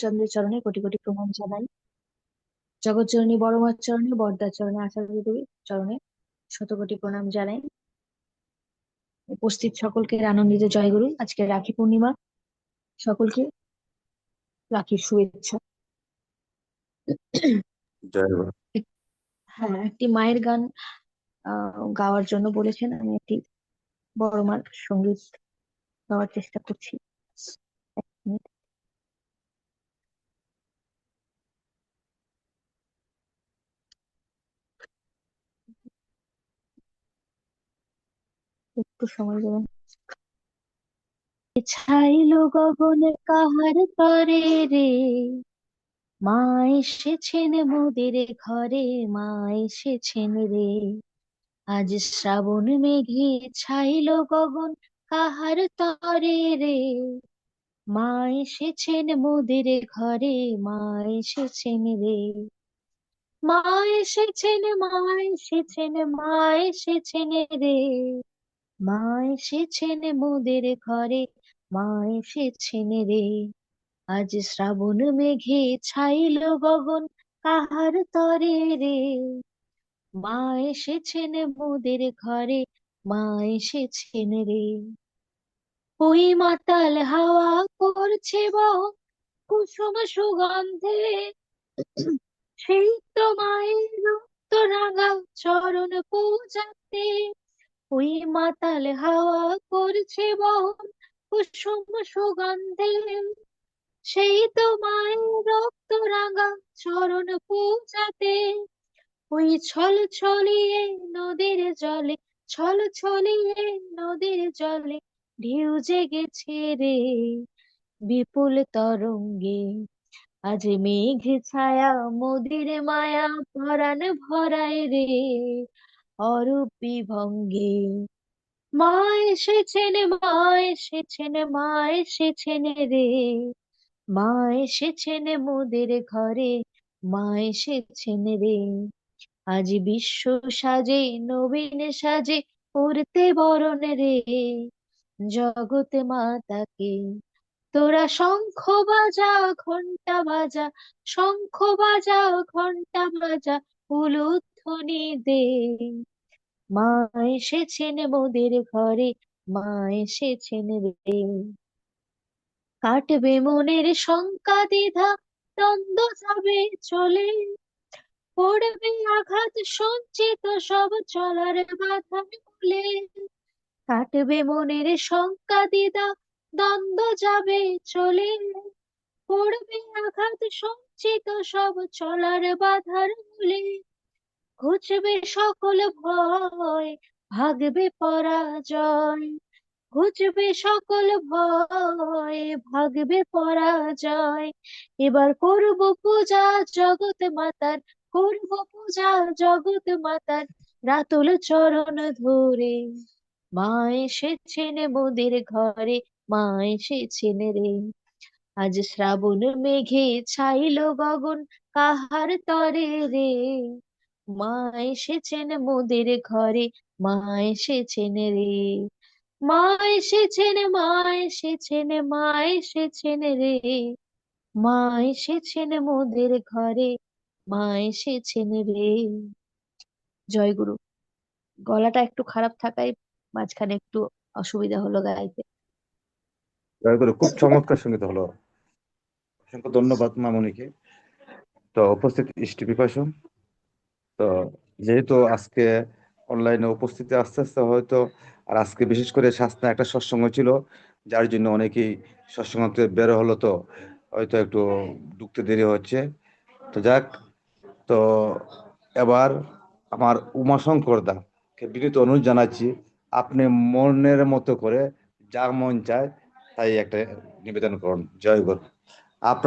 চন্দ্রের চরণে কোটি কোটি প্রণাম জানাই। জগৎজননী বড় মার চরণে বরদার চরণে আচার্য দেবীর চরণে শত কোটি প্রণাম জানাই। উপস্থিত সকলকে আনন্দিত জয়গুরু আজকে রাখি পূর্ণিমা। সকলকে রাখির শুভেচ্ছা। হ্যাঁ একটি মায়ের গান গাওয়ার জন্য বলেছেন। আমি একটি বড় মার সংগীত গাওয়ার চেষ্টা করছি। এক মিনিট। একটু সময় দেবেন। ছাইলো গগনে কাহার তরে রে? মা এসেছেন মোদের ঘরে, মা এসেছেন রে। আজ শ্রাবণ মেঘে ছাইলো গগন কাহার তরে রে? মা এসেছেন মোদের ঘরে, মা এসেছেন রে। মা এসেছেন মা এসেছেন মা এসেছেন রে। মা এসেছেন মোদের ঘরে মা এসেছেন রে। আজ শ্রাবণ মেঘে ছাইল গগন কাহার তরে রে। মা এসেছেন মোদের ঘরে মা এসেছেন রে। ওই মাতাল হাওয়া করছে বহন কুসুম সুগন্ধে। সেই তো মায়ের রক্ত রাঙা চরণ পূজাতে। ওই মাতাল হাওয়া করছে বহন কুসুম সুগন্ধে। সেই তো মায়ের রক্ত রাঙা চরণ পূজাতে। ওই ছল ছলিয়ে নদীর জলে, ছল ছলিয়ে নদীর জলে ঢেউ জেগেছে রে বিপুল তরঙ্গে। আজ মেঘ ছায়া, মোদের মায়া, পরাণ ভরায় রে। অরূপ বিভঙ্গে মা এসেছেন মা এসেছেন মা এসেছেন রে। মা এসেছেন মোদের ঘরে, মা এসেছেন রে। আজ বিশ্ব সাজে, নবীন সাজে করতে বরণ রে। জগৎ মাতাকে, তোরা শঙ্খ বাজা ঘণ্টা বাজা, শঙ্খ বাজা ঘণ্টা বাজা উলুধ্বনি দে মা এসেছেন মোদের ঘরে, মা এসেছেন রে কাটবে মনের শঙ্কা দ্বিধা, দ্বন্দ্ব যাবে চলে। পড়বে আঘাত, সঞ্চিত সব চলার বাধা বলে। কাটবে মনের শঙ্কা দ্বিধা, দ্বন্দ্ব যাবে চলে। পড়বে আঘাত, সঞ্চিত সব চলার বাধার মূলে ঘুচবে সকল ভয়, ভাগবে পরাজয়। ঘুচবে সকল ভয়, ভাগবে পরাজয়। এবার করব পূজা জগৎ মাতার, করব পূজা জগৎ মাতার, রাতুল চরণ ধরে। মা এসেছেন মোদের ঘরে, মা এসেছেন রে। আজ শ্রাবণ মেঘে ছাইল গগন, কাহার তরে রে? মা এসেছেন মোদের ঘরে, মা এসেছেন রে। মা এসেছেন মা এসেছেন মা এসেছেন রে। মা এসেছেন মোদের ঘরে, মা এসেছেন রে। জয় গুরু। গলাটা একটু খারাপ থাকায় মাঝখানে একটু অসুবিধা হলো গাইতে। খুব চমৎকার সংগীত হলো। অসংখ্য ধন্যবাদ মামনিকে। তো উপস্থিত ইষ্টি পিপাসু তো যেহেতু আজকে অনলাইনে উপস্থিতি আস্তে আস্তে হয়তো আর আজকে বিশেষ করে শাস্ত্রে একটা সৎসঙ্গ ছিল, যার জন্য অনেকেই সৎসঙ্গ থেকে বের হলো, তো হয়তো একটু ঢুকতে দেরি হচ্ছে। তো যাক, তো এবার আমার উমাশঙ্কর দাকে বিনীত অনুরোধ জানাচ্ছি, আপনি মনের মতো করে যা মন চায় তাই একটা নিবেদন করুন। জয় গুরু আপনার